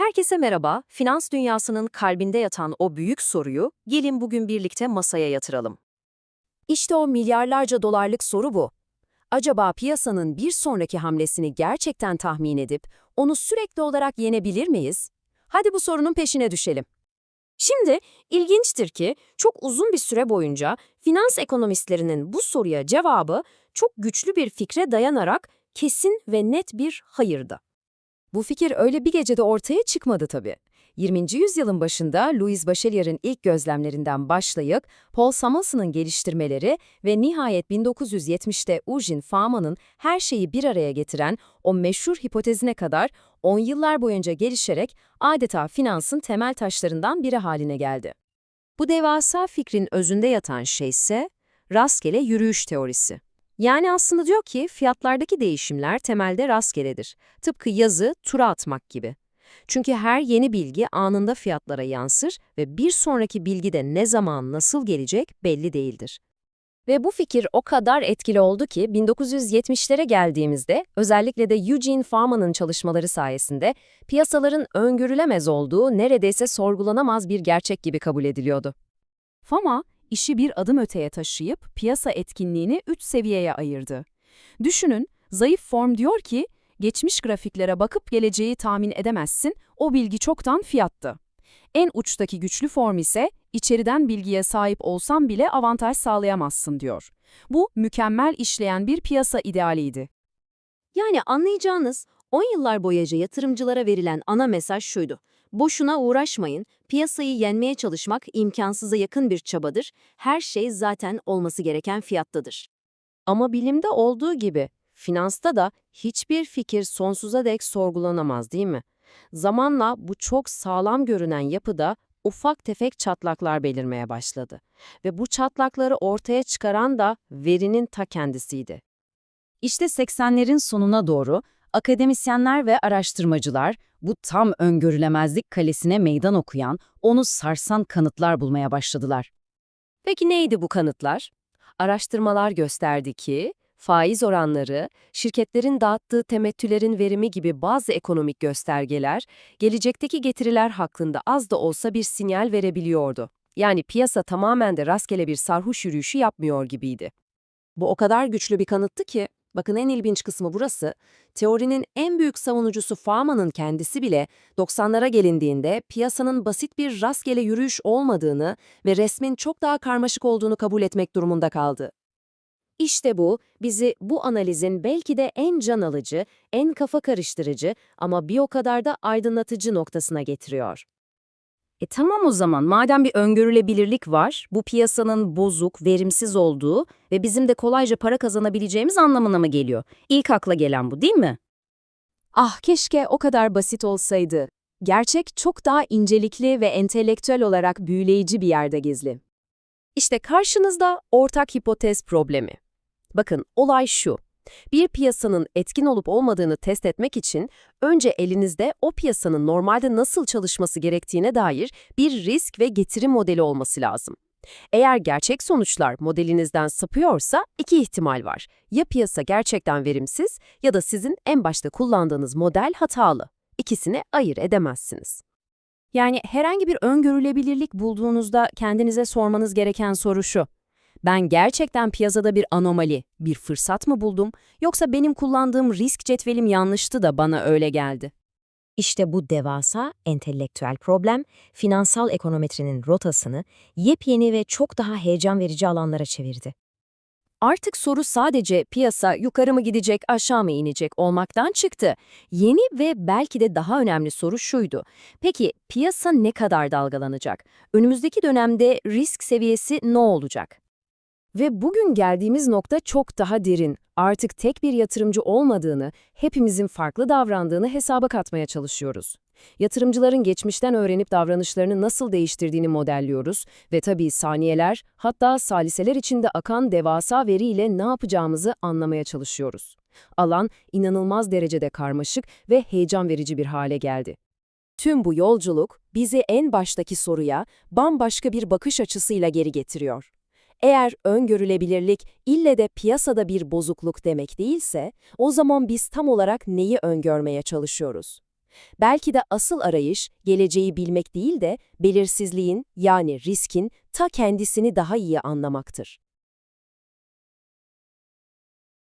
Herkese merhaba. Finans dünyasının kalbinde yatan o büyük soruyu gelin bugün birlikte masaya yatıralım. İşte o milyarlarca dolarlık soru bu. Acaba piyasanın bir sonraki hamlesini gerçekten tahmin edip onu sürekli olarak yenebilir miyiz? Hadi bu sorunun peşine düşelim. Şimdi ilginçtir ki çok uzun bir süre boyunca finans ekonomistlerinin bu soruya cevabı çok güçlü bir fikre dayanarak kesin ve net bir hayırdı. Bu fikir öyle bir gecede ortaya çıkmadı tabii. 20. yüzyılın başında Louis Bacheler'in ilk gözlemlerinden başlayıp Paul Samuelson'ın geliştirmeleri ve nihayet 1970'te Eugene Fahman'ın her şeyi bir araya getiren o meşhur hipotezine kadar 10 yıllar boyunca gelişerek adeta finansın temel taşlarından biri haline geldi. Bu devasa fikrin özünde yatan şey ise rastgele yürüyüş teorisi. Yani aslında diyor ki fiyatlardaki değişimler temelde rastgeledir. Tıpkı yazı tura atmak gibi. Çünkü her yeni bilgi anında fiyatlara yansır ve bir sonraki bilgi de ne zaman nasıl gelecek belli değildir. Ve bu fikir o kadar etkili oldu ki 1970'lere geldiğimizde özellikle de Eugene Fahman'ın çalışmaları sayesinde piyasaların öngörülemez olduğu neredeyse sorgulanamaz bir gerçek gibi kabul ediliyordu. Fama, işi bir adım öteye taşıyıp piyasa etkinliğini 3 seviyeye ayırdı. Düşünün, zayıf form diyor ki, geçmiş grafiklere bakıp geleceği tahmin edemezsin, o bilgi çoktan fiyattı. En uçtaki güçlü form ise, içeriden bilgiye sahip olsan bile avantaj sağlayamazsın diyor. Bu, mükemmel işleyen bir piyasa idealiydi. Yani anlayacağınız, 10 yıllar boyunca yatırımcılara verilen ana mesaj şuydu. Boşuna uğraşmayın, piyasayı yenmeye çalışmak imkansıza yakın bir çabadır, her şey zaten olması gereken fiyattadır. Ama bilimde olduğu gibi, finansta da hiçbir fikir sonsuza dek sorgulanamaz değil mi? Zamanla bu çok sağlam görünen yapıda ufak tefek çatlaklar belirmeye başladı. Ve bu çatlakları ortaya çıkaran da verinin ta kendisiydi. İşte 80'lerin sonuna doğru akademisyenler ve araştırmacılar bu tam öngörülemezlik kalesine meydan okuyan, onu sarsan kanıtlar bulmaya başladılar. Peki neydi bu kanıtlar? Araştırmalar gösterdi ki, faiz oranları, şirketlerin dağıttığı temettülerin verimi gibi bazı ekonomik göstergeler, gelecekteki getiriler hakkında az da olsa bir sinyal verebiliyordu. Yani piyasa tamamen de rastgele bir sarhoş yürüyüşü yapmıyor gibiydi. Bu o kadar güçlü bir kanıttı ki, bakın en ilginç kısmı burası, teorinin en büyük savunucusu Fahman'ın kendisi bile 90'lara gelindiğinde piyasanın basit bir rastgele yürüyüş olmadığını ve resmin çok daha karmaşık olduğunu kabul etmek durumunda kaldı. İşte bu, bizi bu analizin belki de en can alıcı, en kafa karıştırıcı ama bir o kadar da aydınlatıcı noktasına getiriyor. E tamam o zaman, madem bir öngörülebilirlik var, bu piyasanın bozuk, verimsiz olduğu ve bizim de kolayca para kazanabileceğimiz anlamına mı geliyor? İlk akla gelen bu değil mi? Ah keşke o kadar basit olsaydı. Gerçek çok daha incelikli ve entelektüel olarak büyüleyici bir yerde gizli. İşte karşınızda ortak hipotez problemi. Bakın olay şu. Bir piyasanın etkin olup olmadığını test etmek için önce elinizde o piyasanın normalde nasıl çalışması gerektiğine dair bir risk ve getiri modeli olması lazım. Eğer gerçek sonuçlar modelinizden sapıyorsa iki ihtimal var. Ya piyasa gerçekten verimsiz ya da sizin en başta kullandığınız model hatalı. İkisini ayırt edemezsiniz. Yani herhangi bir öngörülebilirlik bulduğunuzda kendinize sormanız gereken soru şu. Ben gerçekten piyasada bir anomali, bir fırsat mı buldum yoksa benim kullandığım risk cetvelim yanlıştı da bana öyle geldi? İşte bu devasa entelektüel problem, finansal ekonometrinin rotasını yepyeni ve çok daha heyecan verici alanlara çevirdi. Artık soru sadece piyasa yukarı mı gidecek, aşağı mı inecek olmaktan çıktı. Yeni ve belki de daha önemli soru şuydu. Peki piyasa ne kadar dalgalanacak? Önümüzdeki dönemde risk seviyesi ne olacak? Ve bugün geldiğimiz nokta çok daha derin. Artık tek bir yatırımcı olmadığını, hepimizin farklı davrandığını hesaba katmaya çalışıyoruz. Yatırımcıların geçmişten öğrenip davranışlarını nasıl değiştirdiğini modelliyoruz ve tabii saniyeler, hatta saliseler içinde akan devasa veriyle ne yapacağımızı anlamaya çalışıyoruz. Alan inanılmaz derecede karmaşık ve heyecan verici bir hale geldi. Tüm bu yolculuk bizi en baştaki soruya bambaşka bir bakış açısıyla geri getiriyor. Eğer öngörülebilirlik ille de piyasada bir bozukluk demek değilse, o zaman biz tam olarak neyi öngörmeye çalışıyoruz? Belki de asıl arayış geleceği bilmek değil de belirsizliğin yani riskin ta kendisini daha iyi anlamaktır.